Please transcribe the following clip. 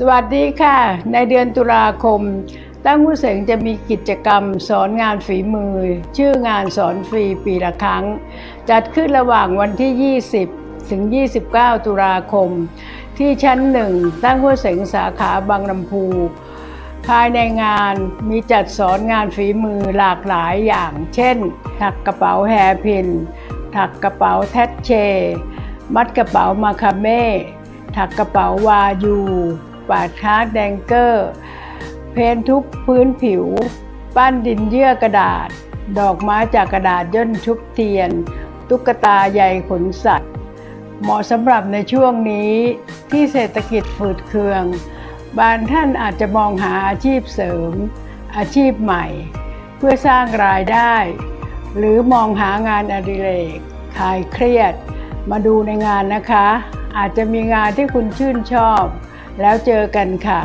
สวัสดีค่ะ ในเดือนตุลาคม ตั้งผู้เสงจะมีกิจกรรมสอนงานฝีมือ ชื่องานสอนฟรีปีละครั้ง จัดขึ้นระหว่างวันที่ 20 ถึง 29 ตุลาคม ที่ชั้นหนึ่งตั้งผู้เสงสาขาบางลำพูภายในงานมีจัดสอนงานฝีมือหลากหลายอย่าง เช่น ถักกระเป๋าแฮร์พิน ถักกระเป๋าแทชเช มัดกระเป๋ามาคาเม่ ถักกระเป๋าวายู ปาดคาร์ดแดงเกอร์ เพ้นทุกพื้นผิว ปั้นดินเยื่อกระดาษ ดอกไม้จากกระดาษย่นชุบเทียน ตุ๊กตาใยขนสัตว์ เหมาะสำหรับในช่วงนี้ที่เศรษฐกิจฝืดเคือง บางท่านอาจจะมองหาอาชีพเสริม อาชีพใหม่ เพื่อสร้างรายได้ หรือมองหางานอดิเรกคลายเครียดมาดูในงานนะคะ อาจจะมีงานที่คุณชื่นชอบ แล้วเจอกันค่ะ